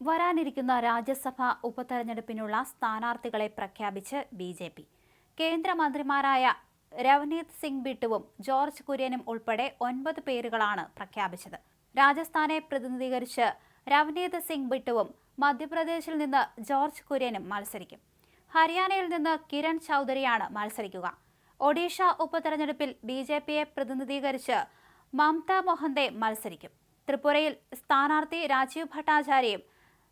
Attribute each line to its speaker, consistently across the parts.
Speaker 1: വരാനിരിക്കുന്ന രാജ്യസഭാ ഉപതെരഞ്ഞെടുപ്പിനുള്ള സ്ഥാനാർത്ഥികളെ പ്രഖ്യാപിച്ച് ബി ജെ പി. കേന്ദ്രമന്ത്രിമാരായ രവനീത് സിംഗ് ബിട്ടുവും ജോർജ് കുര്യനും ഉൾപ്പെടെ ഒൻപത് പേരുകളാണ് പ്രഖ്യാപിച്ചത്. രാജസ്ഥാനെ പ്രതിനിധീകരിച്ച് രവനീത് സിംഗ് ബിട്ടുവും മധ്യപ്രദേശിൽ നിന്ന് ജോർജ് കുര്യനും മത്സരിക്കും. ഹരിയാനയിൽ നിന്ന് കിരൺ ചൗധരിയാണ് മത്സരിക്കുക. ഒഡീഷ ഉപതെരഞ്ഞെടുപ്പിൽ ബി ജെ പിയെ പ്രതിനിധീകരിച്ച് മമത മൊഹന്തെ മത്സരിക്കും. ത്രിപുരയിൽ സ്ഥാനാർത്ഥി രാജീവ് ഭട്ടാചാര്യയും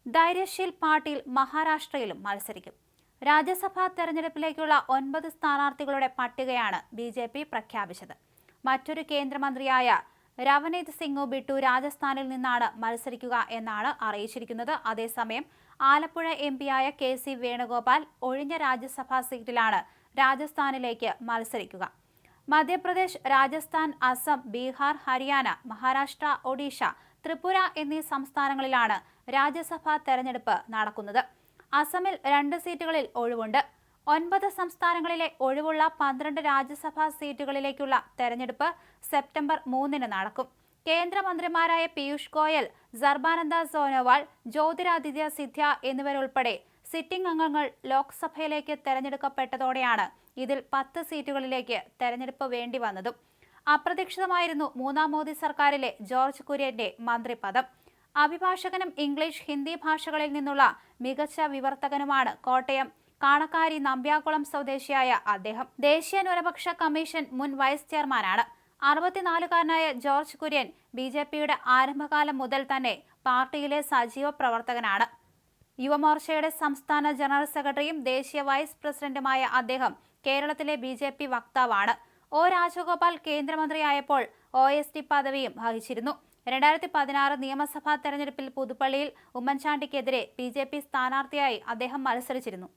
Speaker 1: ധൈര്യശീൽ പാട്ടീൽ മഹാരാഷ്ട്രയിലും മത്സരിക്കും. രാജ്യസഭാ തെരഞ്ഞെടുപ്പിലേക്കുള്ള ഒൻപത് സ്ഥാനാർത്ഥികളുടെ പട്ടികയാണ് ബി ജെ പി പ്രഖ്യാപിച്ചത്. മറ്റൊരു കേന്ദ്രമന്ത്രിയായ രവനീത് സിംഗ് ബിട്ടു രാജസ്ഥാനിൽ നിന്നാണ് മത്സരിക്കുക എന്നാണ് അറിയിച്ചിരിക്കുന്നത്. അതേസമയം ആലപ്പുഴ എം പിയായ കെ സി വേണുഗോപാൽ ഒഴിഞ്ഞ രാജ്യസഭാ സീറ്റിലാണ് രാജസ്ഥാനിലേക്ക് മത്സരിക്കുക. മധ്യപ്രദേശ് രാജസ്ഥാൻ അസം ബീഹാർ ഹരിയാന മഹാരാഷ്ട്ര ഒഡീഷ ത്രിപുര എന്നീ സംസ്ഥാനങ്ങളിലാണ് രാജ്യസഭാ തെരഞ്ഞെടുപ്പ് നടക്കുന്നത്. അസമിൽ രണ്ട് സീറ്റുകളിൽ ഒഴിവുണ്ട്. ഒൻപത് സംസ്ഥാനങ്ങളിലെ ഒഴിവുള്ള പന്ത്രണ്ട് രാജ്യസഭാ സീറ്റുകളിലേക്കുള്ള തെരഞ്ഞെടുപ്പ് സെപ്റ്റംബർ മൂന്നിന് നടക്കും. കേന്ദ്രമന്ത്രിമാരായ പീയൂഷ് ഗോയൽ സർബാനന്ദ സോനോവാൾ ജ്യോതിരാദിത്യ സിദ്ധ്യ എന്നിവരുൾപ്പെടെ സിറ്റിംഗ് അംഗങ്ങൾ ലോക്സഭയിലേക്ക് തെരഞ്ഞെടുക്കപ്പെട്ടതോടെയാണ് ഇതിൽ പത്ത് സീറ്റുകളിലേക്ക് തെരഞ്ഞെടുപ്പ് വേണ്ടി വന്നതും അപ്രതീക്ഷിതമായിരുന്നു മൂന്നാം മോദി സർക്കാരിലെ ജോർജ് കുര്യന്റെ മന്ത്രിപദം. അഭിഭാഷകനും ഇംഗ്ലീഷ് ഹിന്ദി ഭാഷകളിൽ നിന്നുള്ള മികച്ച വിവർത്തകനുമാണ് കോട്ടയം കാണക്കാരി നമ്പ്യാകുളം സ്വദേശിയായ അദ്ദേഹം. ദേശീയ ന്യൂനപക്ഷ കമ്മീഷൻ മുൻ വൈസ് ചെയർമാനാണ്. അറുപത്തിനാലുകാരനായ ജോർജ് കുര്യൻ ബി ജെ പിയുടെ ആരംഭകാലം മുതൽ തന്നെ പാർട്ടിയിലെ സജീവ പ്രവർത്തകനാണ്. യുവമോർച്ചയുടെ സംസ്ഥാന ജനറൽ സെക്രട്ടറിയും ദേശീയ വൈസ് പ്രസിഡന്റുമായ അദ്ദേഹം കേരളത്തിലെ ബി വക്താവാണ്. ഒ രാജഗോപാൽ കേന്ദ്രമന്ത്രിയായപ്പോൾ ഒ എസ് ടി പദവിയും വഹിച്ചിരുന്നു. രണ്ടായിരത്തി പതിനാറ് നിയമസഭാ തെരഞ്ഞെടുപ്പിൽ പുതുപ്പള്ളിയിൽ ഉമ്മൻചാണ്ടിക്കെതിരെ ബി ജെ പി സ്ഥാനാർത്ഥിയായി അദ്ദേഹം മത്സരിച്ചിരുന്നു.